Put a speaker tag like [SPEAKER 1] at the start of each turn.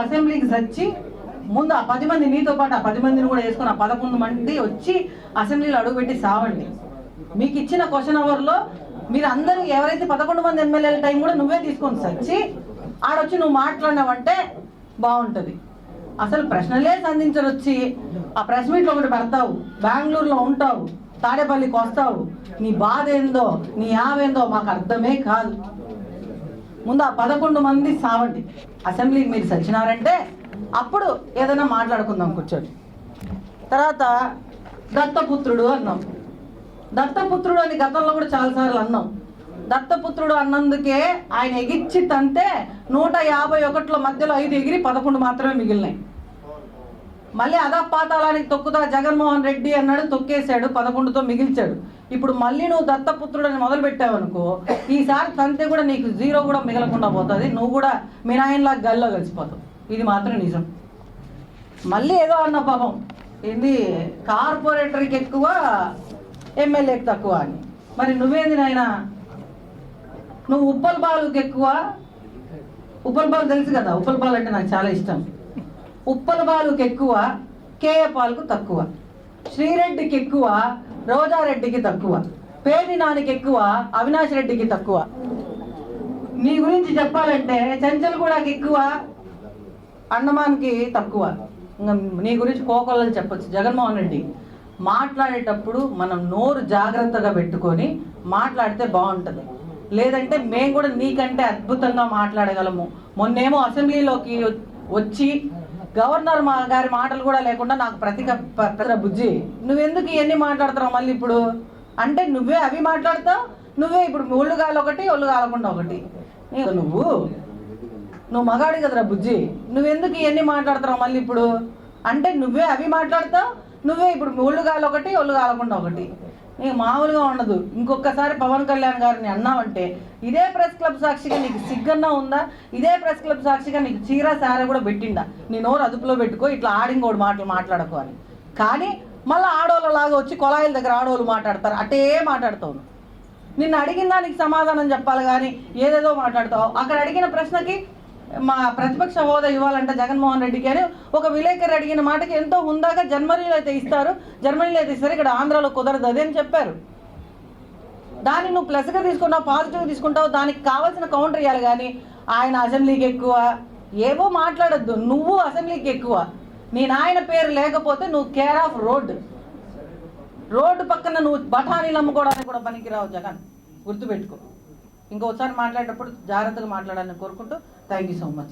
[SPEAKER 1] అసెంబ్లీకి వచ్చి ముందు ఆ పది మంది నీతో పాటు ఆ పది మందిని కూడా వేసుకుని ఆ పదకొండు మంది వచ్చి అసెంబ్లీలో అడుగుపెట్టి సావండి. మీకు ఇచ్చిన క్వశ్చన్ అవర్లో మీరు అందరూ ఎవరైతే పదకొండు మంది ఎమ్మెల్యేల టైం కూడా నువ్వే తీసుకొని వచ్చి ఆడొచ్చి నువ్వు మాట్లాడినావంటే బాగుంటుంది. అసలు ప్రశ్నలే సంధించరు వచ్చి. ఆ ప్రెస్ మీట్లో ఒకటి పెడతావు బెంగళూరులో ఉంటావు తాడేపల్లికి వస్తావు నీ బాధ ఏందో నీ యావేందో మాకు అర్థమే కాదు. ముందు ఆ పదకొండు మంది సావండి. అసెంబ్లీకి మీరు సచ్చినారంటే అప్పుడు ఏదైనా మాట్లాడుకుందాం కూర్చొని తర్వాత దత్తపుత్రుడు అన్నాం. దత్తపుత్రుడు అని గతంలో కూడా చాలాసార్లు అన్నాం. దత్తపుత్రుడు అన్నందుకే ఆయన ఎగిచ్చి తంతే నూట యాభై ఒకటిలో మధ్యలో ఐదు ఎగిరి పదకొండు మాత్రమే మిగిలినాయి. మళ్ళీ అదా తొక్కుతా జగన్మోహన్ రెడ్డి అన్నాడు తొక్కేశాడు పదకొండుతో మిగిల్చాడు. ఇప్పుడు మళ్ళీ నువ్వు దత్తపుత్రుడు అని మొదలు పెట్టావనుకో ఈసారి తంతే కూడా నీకు జీరో కూడా మిగలకుండా పోతుంది. నువ్వు కూడా మినాయన్లా గల్లో కలిసిపోతావు. ఇది మాత్రం నిజం. మళ్ళీ ఏదో అన్న పాపం. ఏంది? కార్పొరేటర్కి ఎక్కువ ఎమ్మెల్యేకి తక్కువ అని. మరి నువ్వేంది నాయనా? నువ్వు ఉప్పల్ బాలుకి ఎక్కువ? ఉప్పల్ బాలు తెలుసు కదా ఉప్పల్ బాలు అంటే నాకు చాలా ఇష్టం. ఉప్పల బాలుకి ఎక్కువ కేఏ పాలకు తక్కువ. శ్రీరెడ్డికి ఎక్కువ రోజారెడ్డికి తక్కువ. పేది నానికి ఎక్కువ అవినాష్ రెడ్డికి తక్కువ. నీ గురించి చెప్పాలంటే చెంచల్గూడకి ఎక్కువ అండమాన్కి తక్కువ. నీ గురించి కోకొల్లలు చెప్పొచ్చు. జగన్మోహన్ రెడ్డి మాట్లాడేటప్పుడు మనం నోరు జాగ్రత్తగా పెట్టుకొని మాట్లాడితే బాగుంటుంది లేదంటే మేము కూడా నీకంటే అద్భుతంగా మాట్లాడగలము. మొన్నేమో అసెంబ్లీలోకి వచ్చి గవర్నర్ మా గారి మాటలు కూడా లేకుండా నాకు ప్రతిక ప్ర- బుజ్జి. నువ్వెందుకు ఇవన్నీ మాట్లాడుతున్నావు మళ్ళీ ఇప్పుడు? అంటే నువ్వే అవి మాట్లాడతావు నువ్వే ఇప్పుడు ఒళ్ళు గాలి ఒకటి ఒళ్ళు కాలకుండా ఒకటి. నువ్వు? నువ్వు మగాడి కదరా బుజ్జి. నువ్వెందుకు ఇవన్నీ మాట్లాడుతున్నావు మళ్ళీ ఇప్పుడు? అంటే నువ్వే అవి మాట్లాడతావు నువ్వే ఇప్పుడు ఒళ్ళు గాలి ఒకటి ఒళ్ళు కాలకుండా ఒకటి. మామూలుగా ఉండదు. ఇంకొకసారి పవన్ కళ్యాణ్ గారిని అన్నావంటే ఇదే ప్రెస్ క్లబ్ సాక్షిగా నీకు సిగ్గన్నా ఉందా? ఇదే ప్రెస్ క్లబ్ సాక్షిగా నీకు చీర సార కూడా పెట్టిందా నీ నోరు అదుపులో పెట్టుకో ఇట్లా ఆడింగోడు మాటలు మాట్లాడకు అని. కానీ మళ్ళీ ఆడోళ్ళలాగా వచ్చి కొలాయిల దగ్గర ఆడోళ్ళు మాట్లాడతారు. అటే మాట్లాడతావు. నిన్ను అడిగిన దానికి సమాధానం చెప్పాలి కానీ ఏదేదో మాట్లాడతావు. అక్కడ అడిగిన ప్రశ్నకి మా ప్రతిపక్ష హోదా ఇవ్వాలంటే జగన్మోహన్ రెడ్డికి అని ఒక విలేకరు అడిగిన మాటకి ఎంతో హుందాగా జర్మనీలో అయితే ఇస్తారు జర్మనీలో అయితే ఇస్తారు ఇక్కడ ఆంధ్రాలో కుదరదు అదే అని చెప్పారు? దాన్ని నువ్వు ప్లస్గా తీసుకున్నావు పాజిటివ్గా తీసుకుంటావు దానికి కావాల్సిన కౌంటర్ ఇవ్వాలి కానీ ఆయన అసెంబ్లీకి ఎక్కువ. ఏవో మాట్లాడొద్దు నువ్వు అసెంబ్లీకి ఎక్కువ. నీ నాయన పేరు లేకపోతే నువ్వు కేర్ ఆఫ్ రోడ్. రోడ్డు పక్కన నువ్వు బఠానీలు అమ్ముకోవడానికి కూడా పనికిరావు జగన్. గుర్తుపెట్టుకో. ఇంకోసారి మాట్లాడేటప్పుడు జాగ్రత్తగా మాట్లాడాలని కోరుకుంటూ Thank you so much.